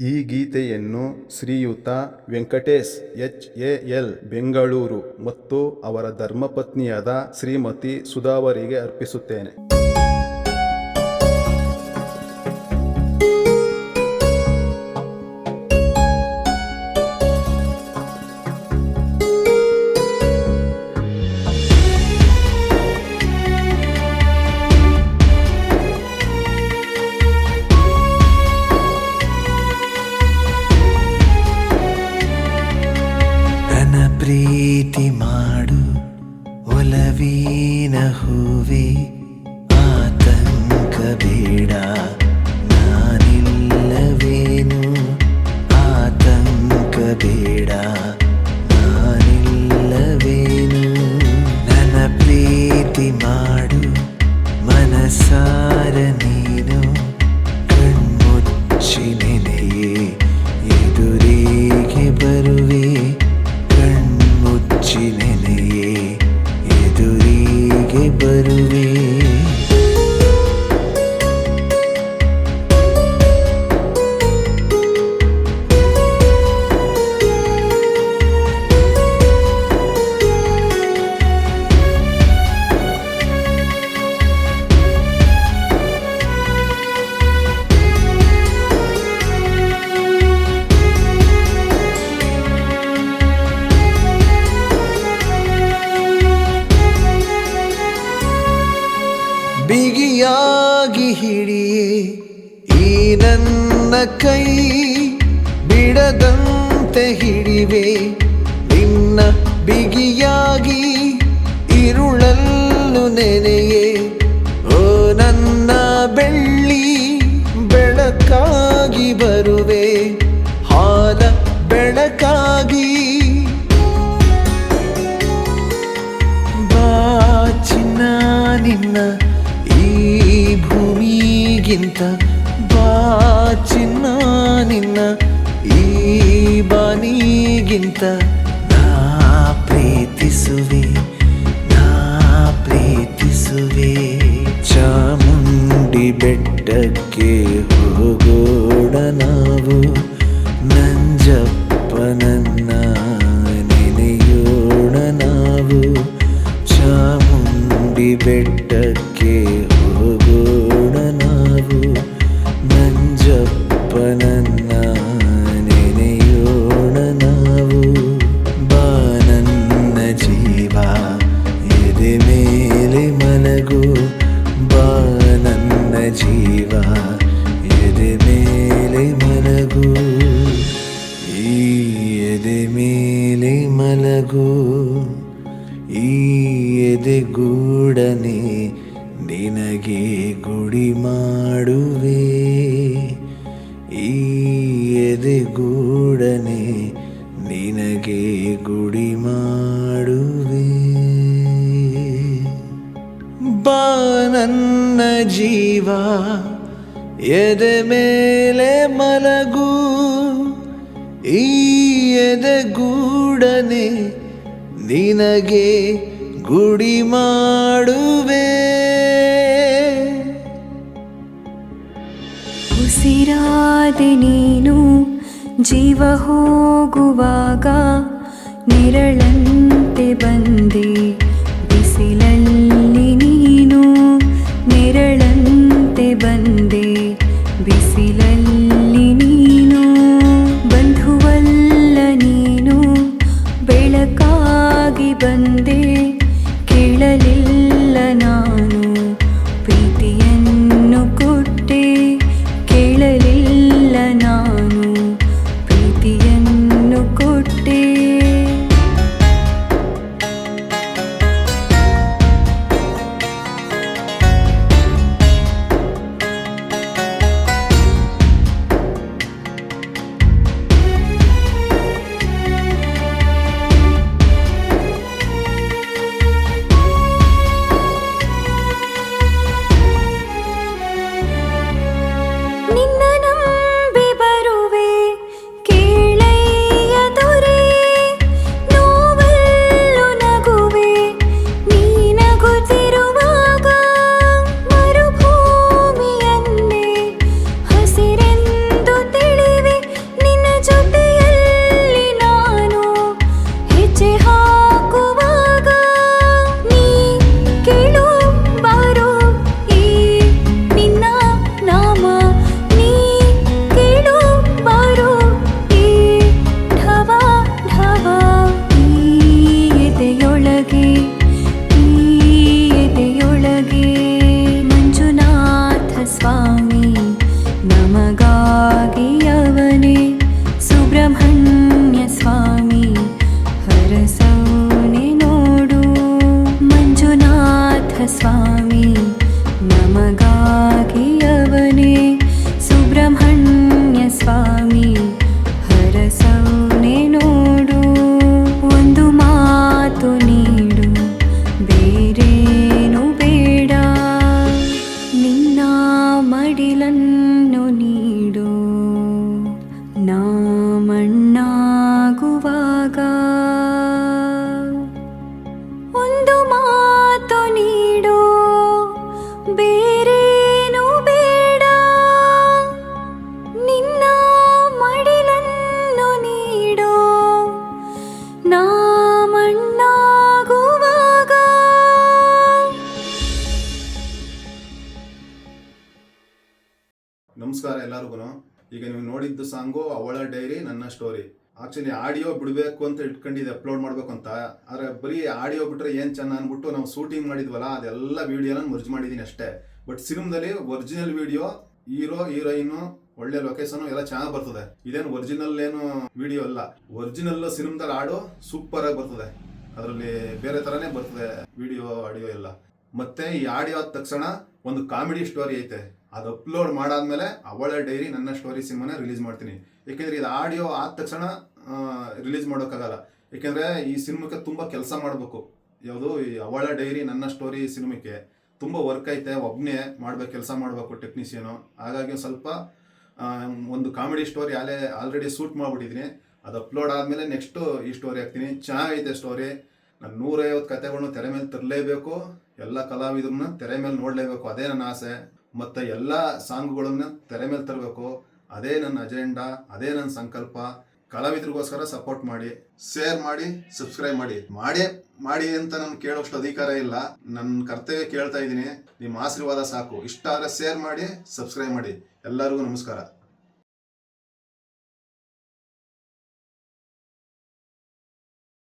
ಈ ಗೀತೆಯನ್ನು Shriyuta Venkatesh H A L Bengaluru ಮತ್ತು ಅವರ ಧರ್ಮಪತ್ನಿಯಾದ ಶ್ರೀಮತಿ ಸುಧಾವರಿಗೆ ಅರ್ಪಿಸುತ್ತೇನೆ. she ನನ್ನ ಕೈ ಬಿಡದಂತೆ ಹಿಡಿವೆ, ನಿನ್ನ ಬಿಗಿಯಾಗಿ ಇರುಳಲ್ಲು ನೆನೆಯೇ. ಓ, ನನ್ನ ಬೆಳ್ಳಿ, ಬೆಳಕಾಗಿ ಬರುವೆ, ಹಾಲ ಬೆಳಕಾಗಿ. ಬಾಚಿನ ನಿನ್ನ ಈ ಭೂಮಿಗಿಂತ ಬಾ ಚಿನ್ನ ನಿನ್ನ ಈ ಬಾನಿಗಿಂತ ನಾ ಪ್ರೀತಿಸುವೆ ನಾ ಪ್ರೀತಿಸುವೆ. ಚಾಮುಂಡಿ ಬೆಟ್ಟಕ್ಕೆ ಹೋಗೋಣ ನಾವು, ನಂಜಪ್ಪನನ್ನ ನೆನೆಯೋಣ ನಾವು. ಚಾಮುಂಡಿ ಬೆಟ್ಟಕ್ಕೆ ಜೀವ ಎದೆ ಮೇಲೆ ಮಲಗು. ಈ ಎದೆ ಮೇಲೆ ಮಲಗು. ಈ ಎದೆ ಎದೆಗೂಡನೆ ನಿನಗೆ ಗುಡಿ ಮಾಡುವೆ. ಜೀವ ಎದೆ ಮೇಲೆ ಮಲಗು, ಈ ಎದೆಗೂಡನೆ ನಿನಗೆ ಗುಡಿ ಮಾಡುವೆ. ಉಸಿರಾದೆ ನೀನು ಜೀವ ಹೋಗುವಾಗ, ನೆರಳಂತೆ ಬಂದೆ. ಸ್ವಾಮಿ, ನಮಗಾಗಿ ಅವನೇ ಸುಬ್ರಹ್ಮಣ್ಯ ಸ್ವಾಮಿ, ಹರಸೌನೆ ನೋಡು, ಒಂದು ಮಾತು ನೀಡು, ಬೇರೇನು ಬೇಡ. ನಿನ್ನ ಮಡಿಲನ್ನು ನೀಡು, ನಾ ಮಣ್ಣಾಗುವಾಗ. ಒಂದು ಮಾ ಬೇರೇನು ಬೇಡ. ನಿನ್ನ ಮಡಿಲನ್ನು ನೀಡೋ ನಾ ಮಣ್ಣಾಗುವಾಗ. ನಮಸ್ಕಾರ ಎಲ್ಲರಿಗೂ ಈಗ ನೀವು ನೋಡಿದ್ದು ಸಾಂಗು ಅವಳ ಡೈರಿ ನನ್ನ ಸ್ಟೋರಿ. ಆಕ್ಚುಲಿ ಆಡಿಯೋ ಬಿಡಬೇಕು ಅಂತ ಇಟ್ಕೊಂಡಿದ್ದೆ ಅಪ್ಲೋಡ್ ಮಾಡಬೇಕು ಅಂತ ಆದರೆ ಬರೀ ಆಡಿಯೋ ಬಿಟ್ಟರೆ ಏನು ಚೆನ್ನ ಅಂದ್ಬಿಟ್ಟು ನಾವು ಶೂಟಿಂಗ್ ಮಾಡಿದ್ವಲ್ಲ, ಅದೆಲ್ಲ ವೀಡಿಯೋನ ಮರ್ಜ್ ಮಾಡಿದ್ದೀನಿ ಅಷ್ಟೇ. ಬಟ್ ಸಿನಿಮಾದಲ್ಲಿ ಒರಿಜಿನಲ್ ವೀಡಿಯೋ ಹೀರೋ ಹೀರೋಯಿನ್ ಒಳ್ಳೆ ಲೊಕೇಶನ್ ಎಲ್ಲ ಚೆನ್ನಾಗಿ ಬರ್ತದೆ. ಇದೇನು ಒರಿಜಿನಲ್ ಏನು ವಿಡಿಯೋ ಅಲ್ಲ. ಒರಿಜಿನಲ್ ಸಿನಿಮಾದಲ್ಲಿ ಆಡೋ ಸೂಪರ್ ಆಗಿ ಬರ್ತದೆ. ಅದರಲ್ಲಿ ಬೇರೆ ಥರನೇ ಬರ್ತದೆ ವಿಡಿಯೋ ಆಡಿಯೋ ಎಲ್ಲ. ಮತ್ತೆ ಈ ಆಡಿಯೋ ಆದ ತಕ್ಷಣ ಒಂದು ಕಾಮಿಡಿ ಸ್ಟೋರಿ ಐತೆ. ಅದು ಅಪ್ಲೋಡ್ ಮಾಡಾದ್ಮೇಲೆ ಅವಳ ಡೈರಿ ನನ್ನ ಸ್ಟೋರಿ ಸಿನಿಮಾನ ರಿಲೀಸ್ ಮಾಡ್ತೀನಿ. ಯಾಕೆಂದ್ರೆ ಇದು ಆಡಿಯೋ ಆದ ತಕ್ಷಣ ರಿಲೀಸ್ ಮಾಡೋಕ್ಕಾಗಲ್ಲ. ಯಾಕೆಂದ್ರೆ ಈ ಸಿನಿಮಾಕ್ಕೆ ತುಂಬ ಕೆಲಸ ಮಾಡಬೇಕು. ಯಾವುದು ಈ ಅವಳ ಡೈರಿ ನನ್ನ ಸ್ಟೋರಿ ಸಿನಿಮಾಕ್ಕೆ ತುಂಬ ವರ್ಕ್ ಐತೆ ಒಬ್ಬನೇ ಮಾಡ್ಬೇಕು, ಕೆಲಸ ಮಾಡಬೇಕು ಟೆಕ್ನಿಷಿಯನು ಹಾಗಾಗಿ ಸ್ವಲ್ಪ ಒಂದು ಕಾಮಿಡಿ ಸ್ಟೋರಿ ಅಲ್ಲೇ ಆಲ್ರೆಡಿ ಶೂಟ್ ಮಾಡ್ಬಿಟ್ಟಿದ್ದೀನಿ ಅದು ಅಪ್ಲೋಡ್ ಆದಮೇಲೆ ನೆಕ್ಸ್ಟು ಈ ಸ್ಟೋರಿ ಹಾಕ್ತೀನಿ. ಚೆನ್ನಾಗೈತೆ ಸ್ಟೋರಿ ನಾನು ನೂರೈವತ್ತು ಕತೆಗಳನ್ನ ತೆರೆ ಮೇಲೆ ತರಲೇಬೇಕು. ಎಲ್ಲ ಕಲಾವಿದ್ರನ್ನ ತೆರೆ ಮೇಲೆ ನೋಡಲೇಬೇಕು. ಅದೇ ನನ್ನ ಆಸೆ. ಮತ್ತು ಎಲ್ಲ ಸಾಂಗ್ಗಳನ್ನ ತೆರೆ ಮೇಲೆ ತರಬೇಕು. ಅದೇ ನನ್ನ ಅಜೆಂಡಾ, ಅದೇ ನನ್ನ ಸಂಕಲ್ಪ. ಕಲಾವಿದರಿಗೋಸ್ಕರ ಸಪೋರ್ಟ್ ಮಾಡಿ ಶೇರ್ ಮಾಡಿ ಸಬ್ಸ್ಕ್ರೈಬ್ ಮಾಡಿ. ಮಾಡಿ ಮಾಡಿ ಅಂತ ನಾನು ಕೇಳೋಷ್ಟು ಅಧಿಕಾರ ಇಲ್ಲ. ನನ್ನ ಕರ್ತವ್ಯ ಕೇಳ್ತಾ ಇದ್ದೀನಿ. ನಿಮ್ಮ ಆಶೀರ್ವಾದ ಸಾಕು. ಇಷ್ಟ ಆದರೆ ಶೇರ್ ಮಾಡಿ ಸಬ್ಸ್ಕ್ರೈಬ್ ಮಾಡಿ. ಎಲ್ಲರಿಗೂ ನಮಸ್ಕಾರ.